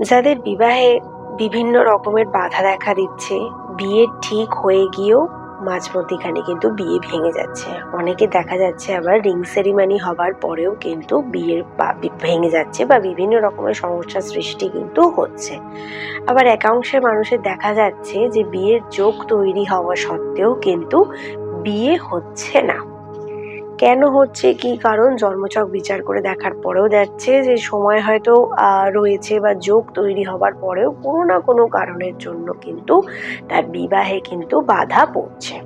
যাদের বিবাহে বিভিন্ন রকমের বাধা দেখা দিচ্ছে, বিয়ে ঠিক হয়ে গিয়েও মাঝমধ্যিখানে কিন্তু বিয়ে ভেঙে যাচ্ছে। অনেকে দেখা যাচ্ছে আবার রিং সেরিমানি হবার পরেও কিন্তু বিয়ের ভেঙে যাচ্ছে বা বিভিন্ন রকমের সমস্যার সৃষ্টি কিন্তু হচ্ছে। আবার একাংশের মানুষের দেখা যাচ্ছে যে বিয়ের যোগ তৈরি হওয়া সত্ত্বেও কিন্তু বিয়ে হচ্ছে না। কেন হচ্ছে, কি কারণ? জন্মচক বিচার করে দেখার পরেও যাচ্ছে যে, সময় হয়তো রয়েছে বা যোগ তৈরি হবার পরেও কোনো না কোনো কারণের জন্য কিন্তু তার বিবাহে কিন্তু বাধা পড়ছে।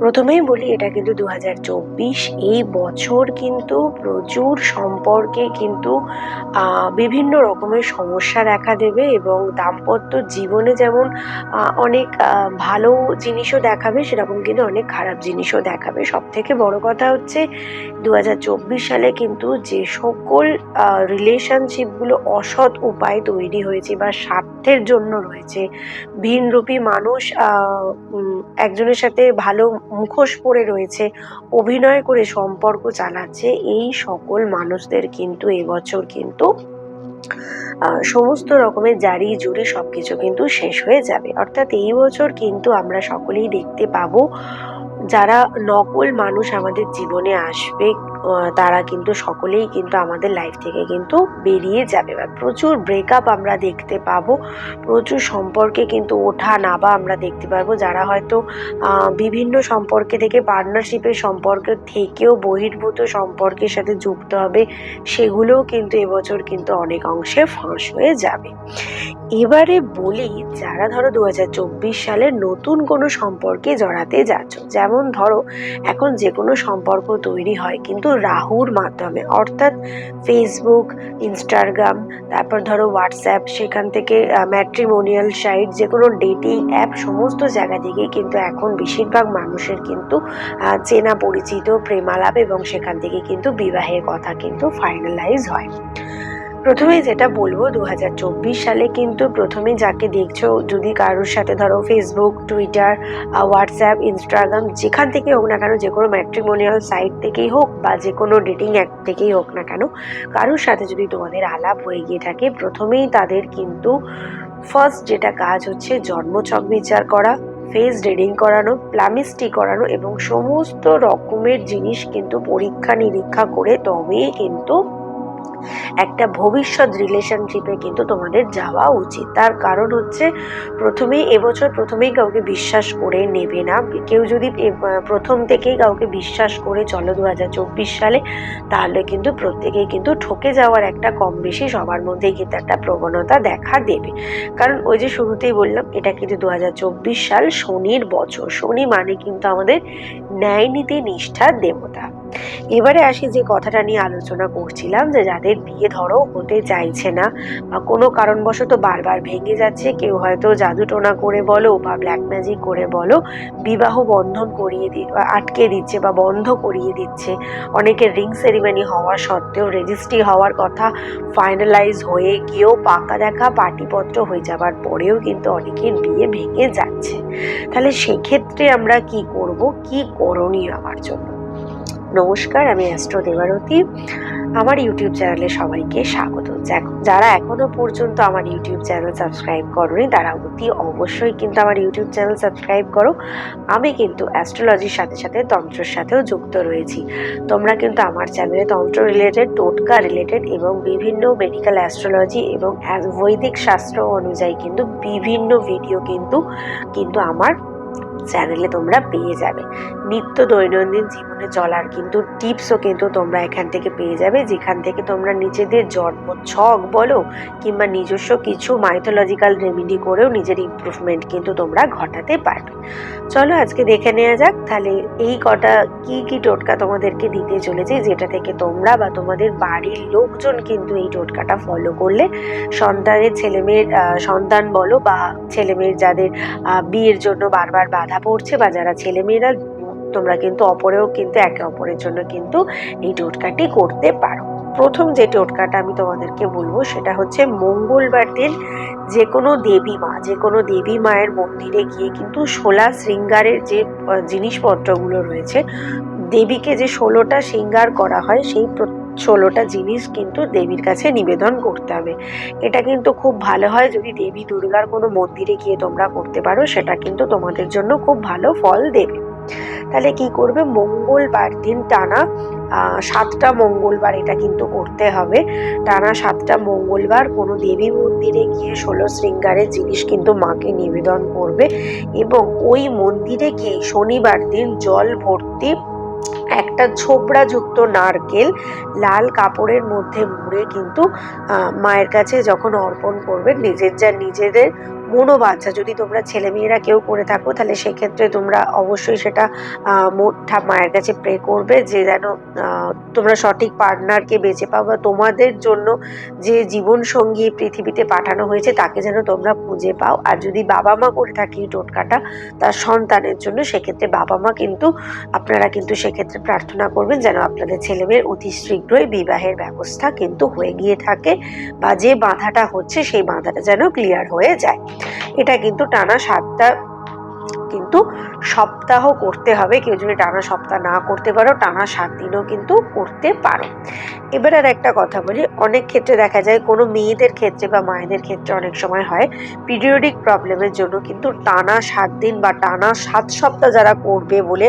প্রথমেই বলি, এটা কিন্তু দু হাজার চব্বিশ। এই বছর কিন্তু প্রচুর সম্পর্কে কিন্তু বিভিন্ন রকমের সমস্যা দেখা দেবে এবং দাম্পত্য জীবনে যেমন অনেক ভালো জিনিসও দেখাবে, সেরকম কিন্তু অনেক খারাপ জিনিসও দেখাবে। সব থেকে বড় কথা হচ্ছে দু হাজার চব্বিশ সালে কিন্তু যে সকল রিলেশনশিপগুলো অসৎ উপায়ে তৈরি হয়েছে বা স্বার্থের জন্য রয়েছে, ভিনরূপী মানুষ একজনের সাথে ভালো মুখোশ পরে রয়েছে। অভিনয় করে সম্পর্ক চালাচ্ছে এই সকল মানুষদের কিন্তু এবছর কিন্তু সমস্ত রকমের জারি জুড়ে সব কিছু কিন্তু শেষ হয়ে যাবে। অর্থাৎ এই বছর কিন্তু আমরা সকলেই দেখতে পাবো যারা নকল মানুষ আমাদের জীবনে আসবে তারা কিন্তু সকলেই কিন্তু আমাদের লাইফ থেকে কিন্তু বেরিয়ে যাবে বা প্রচুর ব্রেকআপ আমরা দেখতে পাবো, প্রচুর সম্পর্কে কিন্তু ওঠা নাবা আমরা দেখতে পারব যারা হয়তো বিভিন্ন সম্পর্কে থেকে পার্টনারশিপের সম্পর্ক থেকেও বহির্ভূত সম্পর্কের সাথে যুক্ত হবে, সেগুলোও কিন্তু এবছর কিন্তু অনেক অংশে ফাঁস হয়ে যাবে। এবারে বলি, যারা ধরো দু হাজার চব্বিশ সালে নতুন কোনো সম্পর্কে জড়াতে যাচ্ছ, যেমন ধরো এখন যে কোনো সম্পর্ক তৈরি হয়, কিন্তু রাহুর মাধ্যমে, অর্থাৎ ফেসবুক ইনস্টাগ্রাম তারপর ধরো হোয়াটসঅ্যাপ সেখান থেকে ম্যাট্রিমোনিয়াল সাইট যে কোনো ডেটিং অ্যাপ সমস্ত জায়গা থেকে কিন্তু এখন বেশিরভাগ মানুষের কিন্তু চেনা পরিচিত, প্রেমালাপ এবং সেখান থেকে কিন্তু বিবাহের কথা কিন্তু ফাইনালাইজ হয়। প্রথমে যেটা বলব দু হাজার চব্বিশ সালে কিন্তু প্রথমে যাকে দেখছ, যদি কারোর সাথে ধরো ফেসবুক টুইটার হোয়াটসঅ্যাপ ইনস্টাগ্রাম যেখান থেকে হোক না কেন, যে কোনো ম্যাট্রিমোনিয়াল সাইট থেকেই হোক বা যে কোনো ডেটিং অ্যাপ থেকেই হোক না কেন, কারোর সাথে যদি তোমাদের আলাপ হয়ে গিয়ে থাকে, প্রথমেই তাদের কিন্তু ফার্স্ট যেটা কাজ হচ্ছে জন্মছক বিচার করা ফেস রিডিং করানো প্লামিস্টি করানো এবং সমস্ত রকমের জিনিস কিন্তু পরীক্ষা নিরীক্ষা করে তবেই কিন্তু একটা ভবিষ্যৎ রিলেশনশিপে কিন্তু তোমাদের যাওয়া উচিত। তার কারণ হচ্ছে প্রথমেই এবছর প্রথমেই কাউকে বিশ্বাস করে নেবে না। কেউ যদি প্রথম থেকেই কাউকে বিশ্বাস করে চলো দু হাজার চব্বিশ সালে, তাহলে কিন্তু প্রত্যেকেই কিন্তু ঠকে যাওয়ার একটা কম বেশি সবার মধ্যেই কিন্তু একটা প্রবণতা দেখা দেবে। কারণ ওই যে শুরুতেই বললাম, এটা কিন্তু দু হাজার চব্বিশ সাল শনির বছর। শনি মানে কিন্তু আমাদের ন্যায় নীতি নিষ্ঠার দেবতা। এবারে আসি যে কথাটা নিয়ে আলোচনা করছিলাম যে যাদের বিয়ে ধরো হতে চাইছে না বা কোনো কারণবশত বারবার ভেঙে যাচ্ছে, কেউ হয়তো জাদু টোনা করে বলো বা ব্ল্যাক ম্যাজিক করে বলো, বিবাহ বন্ধন করিয়ে দি আটকে দিচ্ছে বা বন্ধ করিয়ে দিচ্ছে। অনেকের রিং সেরিমনি হওয়া সত্ত্বেও রেজিস্ট্রি হওয়ার কথা ফাইনালাইজ হয়ে গিয়েও পাকা দেখা পাটিপত্র হয়ে যাবার পরেও কিন্তু অনেকের বিয়ে ভেঙে যাচ্ছে। তাহলে সেক্ষেত্রে আমরা কি করব? কি করণীয় আমার জন্য? নমস্কার, আমি অ্যাস্ট্রো দেবারতী। আমার ইউটিউব চ্যানেলে সবাইকে স্বাগত। যারা এখনও পর্যন্ত আমার ইউটিউব চ্যানেল সাবস্ক্রাইব করনি, তারা অতি অবশ্যই কিন্তু আমার ইউটিউব চ্যানেল সাবস্ক্রাইব করো। আমি কিন্তু অ্যাস্ট্রোলজির সাথে সাথে তন্ত্রের সাথেও যুক্ত রয়েছি। তোমরা কিন্তু আমার চ্যানেলে তন্ত্র রিলেটেড টোটকা রিলেটেড এবং বিভিন্ন মেডিকেল অ্যাস্ট্রোলজি এবং বৈদিক শাস্ত্র অনুযায়ী কিন্তু বিভিন্ন ভিডিও কিন্তু কিন্তু আমার চ্যানেলে তোমরা পেয়ে যাবে। নিত্য দৈনন্দিন জীবনে চলার কিন্তু টিপসও কিন্তু তোমরা এখান থেকে পেয়ে যাবে। যেখান থেকে তোমরা নিজেদের জন্ম ছক বলো কিংবা নিজস্ব কিছু মাইথোলজিক্যাল রেমেডি করেও নিজের ইমপ্রুভমেন্ট কিন্তু তোমরা ঘটাতে পারবে। চলো আজকে দেখে নেওয়া যাক, তাহলে এই কটা কি কি টোটকা তোমাদেরকে দিতে চলেছে, যেটা থেকে তোমরা বা তোমাদের বাড়ির লোকজন কিন্তু এই টোটকাটা ফলো করলে। সন্তানের ছেলেমেয়ের সন্তান বলো বা ছেলেমেয়ের যাদের বিয়ের জন্য বারবার বাধা পড়ছে বা যারা ছেলেমেয়েরা তোমরা কিন্তু অপরেও কিন্তু একে অপরের জন্য কিন্তু এই টোটকাটি করতে পারো। প্রথম যে টোটকাটা আমি তোমাদেরকে বলব সেটা হচ্ছে মঙ্গলবার দিন যে কোনো দেবী মা যে কোনো দেবী মায়ের মন্দিরে গিয়ে কিন্তু ষোলা শৃঙ্গারের যে জিনিসপত্রগুলো রয়েছে, দেবীকে যে ষোলোটা শৃঙ্গার করা হয় সেই ষোলোটা জিনিস কিন্তু দেবীর কাছে নিবেদন করতে হবে। এটা কিন্তু খুব ভালো হয় যদি দেবী দুর্গার কোনো মন্দিরে গিয়ে তোমরা করতে পারো, সেটা কিন্তু তোমাদের জন্য খুব ভালো ফল দেবে। তাহলে কি করবে? মঙ্গলবার দিন টানা সাতটা মঙ্গলবার এটা কিন্তু করতে হবে। টানা সাতটা মঙ্গলবার কোনো দেবী মন্দিরে গিয়ে ষোলো শৃঙ্গারের জিনিস কিন্তু মাকে নিবেদন করবে এবং ওই মন্দিরে গিয়ে শনিবার দিন জল ভর্তি একটা ছোবড়াযুক্ত নারকেল লাল কাপড়ের মধ্যে মুড়ে কিন্তু মায়ের কাছে যখন অর্পণ করবে, নিজের যা নিজেদের মনোবাঞ্ছা যদি তোমরা ছেলেমেয়েরা কেউ করে থাকো, তাহলে সেক্ষেত্রে তোমরা অবশ্যই সেটা মায়ের কাছে প্রে করবে যে যেন তোমরা সঠিক পার্টনারকে বেছে পাও বা তোমাদের জন্য যে জীবন সঙ্গী পৃথিবীতে পাঠানো হয়েছে, তাকে যেন তোমরা খুঁজে পাও। আর যদি বাবা মা করে থাকি টোটকাটা, তার সন্তানের জন্য সেক্ষেত্রে বাবা মা কিন্তু, আপনারা কিন্তু সেক্ষেত্রে প্রার্থনা করবেন যেন আপনাদের ছেলেমেয়ের অতি শীঘ্রই বিবাহের ব্যবস্থা কিন্তু হয়ে গিয়ে থাকে বা যে বাধাটা হচ্ছে, সেই বাধাটা যেন ক্লিয়ার হয়ে যায়। এটা কিন্তু টানা সাতটা, কিন্তু সপ্তাহ করতে হবে। কেউ যদি টানা সপ্তাহ না করতে পারো, টানা সাত দিনও কিন্তু করতে পারো। এবার আর একটা কথা বলি, অনেক ক্ষেত্রে দেখা যায় কোনো মেয়েদের ক্ষেত্রে বা মায়েদের ক্ষেত্রে অনেক সময় হয় পিরিয়ডিক প্রবলেমের জন্য কিন্তু টানা সাত দিন বা টানা সাত সপ্তাহ যারা করবে বলে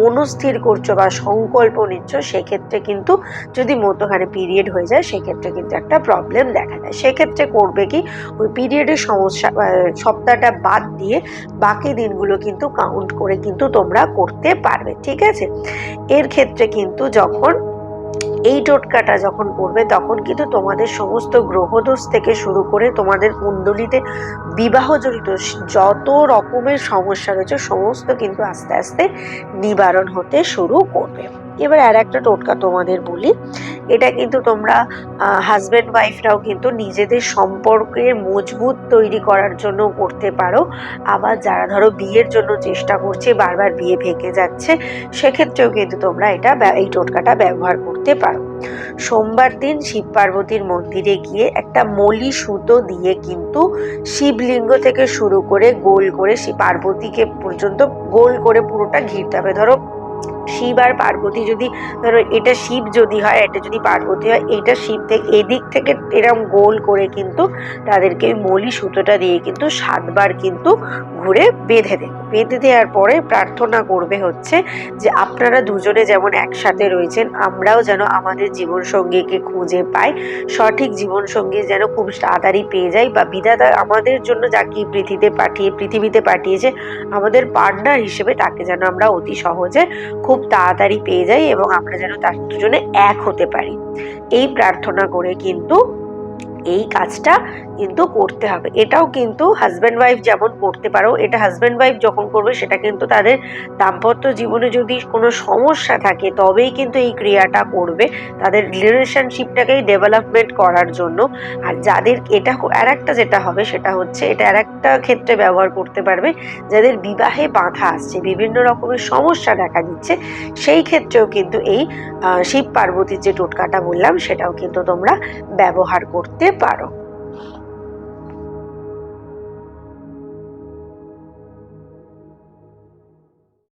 মনস্থির করছ বা সংকল্প নিচ্ছ, সেক্ষেত্রে কিন্তু যদি মধ্যখানে পিরিয়ড হয়ে যায়, সেক্ষেত্রে কিন্তু একটা প্রবলেম দেখা যায় সেক্ষেত্রে করবে কি? ওই পিরিয়ডের সমস্যা সপ্তাহটা বাদ দিয়ে বাকি দিনগুলো কিন্তু কাউন্ট করে কিন্তু তোমরা করতে পারবে, ঠিক আছে? এর ক্ষেত্রে কিন্তু যখন এই টোটকাটা যখন করবে তখন কিন্তু তোমাদের সমস্ত গ্রহদোষ থেকে শুরু করে তোমাদের কুণ্ডলিতে বিবাহ জড়িত যত রকমের সমস্যা রয়েছে, সমস্ত কিন্তু আস্তে আস্তে নিবারণ হতে শুরু করবে। এবার আর একটা টোটকা তোমাদের বলি। এটা কিন্তু তোমরা হাজব্যান্ড ওয়াইফরাও কিন্তু নিজেদের সম্পর্কের মজবুত তৈরি করার জন্য করতে পারো। আবার যারা ধরো বিয়ের জন্য চেষ্টা করছে, বারবার বিয়ে ভেঙে যাচ্ছে, সেক্ষেত্রেও কিন্তু তোমরা এটা এই টোটকাটা ব্যবহার করতে পারো। সোমবার দিন শিব পার্বতীর মন্দিরে গিয়ে একটা মলি সুতো দিয়ে কিন্তু শিবলিঙ্গ থেকে শুরু করে গোল করে শিব পার্বতীকে পর্যন্ত গোল করে পুরোটা ঘিরতে হবে। ধরো শিব আর পার্বতী যদি, ধরো এটা শিব যদি হয়, এটা যদি পার্বতী হয়, এটা শিব থেকে, এদিক থেকে এরম গোল করে কিন্তু তাদেরকে ওই মলি সুতোটা দিয়ে কিন্তু সাতবার কিন্তু ঘুরে বেঁধে দেবে বেঁধে দেওয়ার পরে প্রার্থনা করবে হচ্ছে যে, আপনারা দুজনে যেমন একসাথে রয়েছেন, আমরাও যেন আমাদের জীবনসঙ্গীকে খুঁজে পাই, সঠিক জীবনসঙ্গী যেন খুব তাড়াতাড়ি পেয়ে যাই বা বিধাতা আমাদের জন্য যাকে পৃথিবীতে পাঠিয়ে, পৃথিবীতে পাঠিয়েছে, আমাদের পার্টনার হিসেবে তাকে যেন আমরা অতি সহজে খুব তাড়াতাড়ি পেয়ে যাই এবং আমরা যেন তার দুজনে এক হতে পারি। এই প্রার্থনা করে কিন্তু এই কাজটা কিন্তু করতে হবে। এটাও কিন্তু হাজব্যান্ড ওয়াইফ যেমন করতে পারো, এটা হাজব্যান্ড ওয়াইফ যখন করবে সেটা কিন্তু তাদের দাম্পত্য জীবনে যদি কোনো সমস্যা থাকে, তবেই কিন্তু এই ক্রিয়াটা করবে। তাদের রিলেশনশিপটাকেই ডেভেলপমেন্ট করার জন্য। আর যাদের এটা আর একটা যেটা হবে সেটা হচ্ছে এটা আর একটা ক্ষেত্রে ব্যবহার করতে পারবে। যাদের বিবাহে বাধা আসছে, বিভিন্ন রকমের সমস্যা দেখা দিচ্ছে, সেই ক্ষেত্রেও কিন্তু এই শিব পার্বতীর যে টোটকাটা বললাম, সেটাও কিন্তু তোমরা ব্যবহার করতে পারো